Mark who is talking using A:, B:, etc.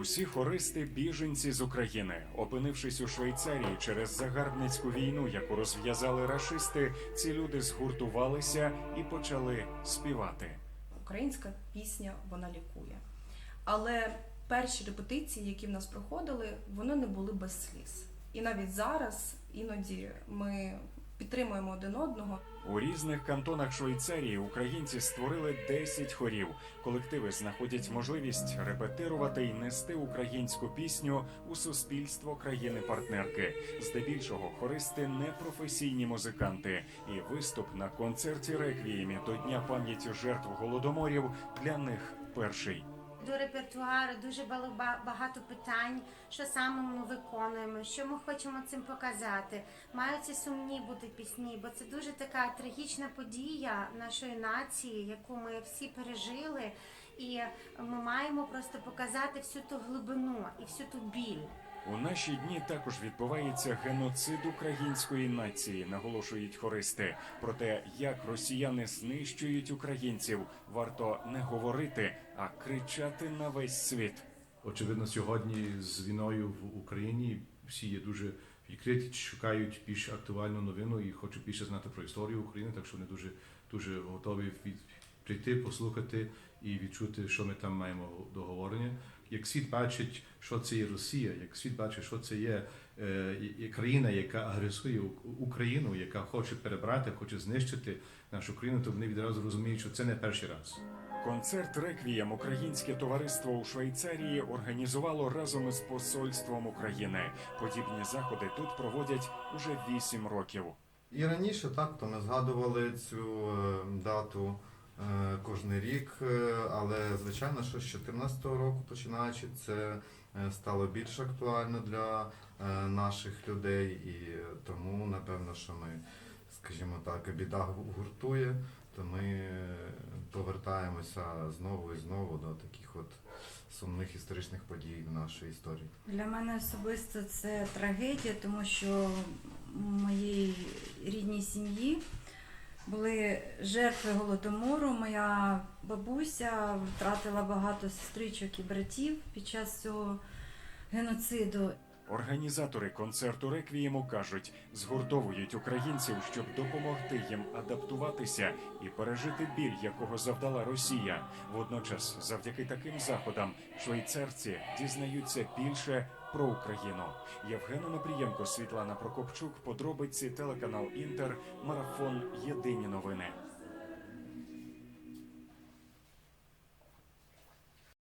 A: Усі хористи біженці з України, опинившись у Швейцарії через загарбницьку війну, яку розв'язали рашисти, ці люди згуртувалися і почали співати.
B: Українська пісня вона лікує. Але перші репетиції, які в нас проходили, вони не були без сліз. І навіть зараз іноді ми підтримуємо один одного.
A: У різних кантонах Швейцарії українці створили 10 хорів. Колективи знаходять можливість репетирувати і нести українську пісню у суспільство країни-партнерки. Здебільшого хористи не професійні музиканти, і виступ на концерті реквіємі до Дня пам'яті жертв голодоморів для них перший.
C: До репертуару дуже багато питань, що саме ми виконуємо, що ми хочемо цим показати. Маються сумні бути пісні, бо це дуже така трагічна подія нашої нації, яку ми всі пережили, і ми маємо просто показати всю ту глибину і всю ту біль.
A: У наші дні також відбувається геноцид української нації, наголошують хористи. Про те, як росіяни знищують українців, варто не говорити, а кричати на весь світ.
D: Очевидно, сьогодні з війною в Україні всі є дуже відкриті, шукають більш актуальну новину і хочуть більше знати про історію України, так що вони дуже дуже готові від, прийти, послухати і відчути, що ми там маємо до говорення. Як світ бачить, що це є Росія, як світ бачить, що це є е, країна, яка агресує Україну, яка хоче перебрати, хоче знищити нашу країну, то вони відразу розуміють, що це не перший раз.
A: Концерт Реквієм Українське товариство у Швейцарії організувало разом із посольством України. Подібні заходи тут проводять уже вісім років.
E: І раніше так, то ми згадували цю е, дату кожен рік, е, але звичайно, що з 2014 року починаючи, це е, стало більш актуально для е, наших людей, і тому напевно, що ми, скажімо так, біда гуртує, то ми е, повертаємося знову і знову до таких от сумних історичних подій в нашій історії.
F: Для мене особисто це трагедія, тому що в моїй рідній сім'ї були жертви голодомору. Моя бабуся втратила багато сестричок і братів під час цього геноциду.
A: Організатори концерту Реквієму кажуть, згуртовують українців, щоб допомогти їм адаптуватися і пережити біль, якого завдала Росія. Водночас, завдяки таким заходам, швейцарці дізнаються більше про Україну. Євгена Напрієнко, Світлана Прокопчук, подробиці телеканал Інтер, марафон Єдині новини.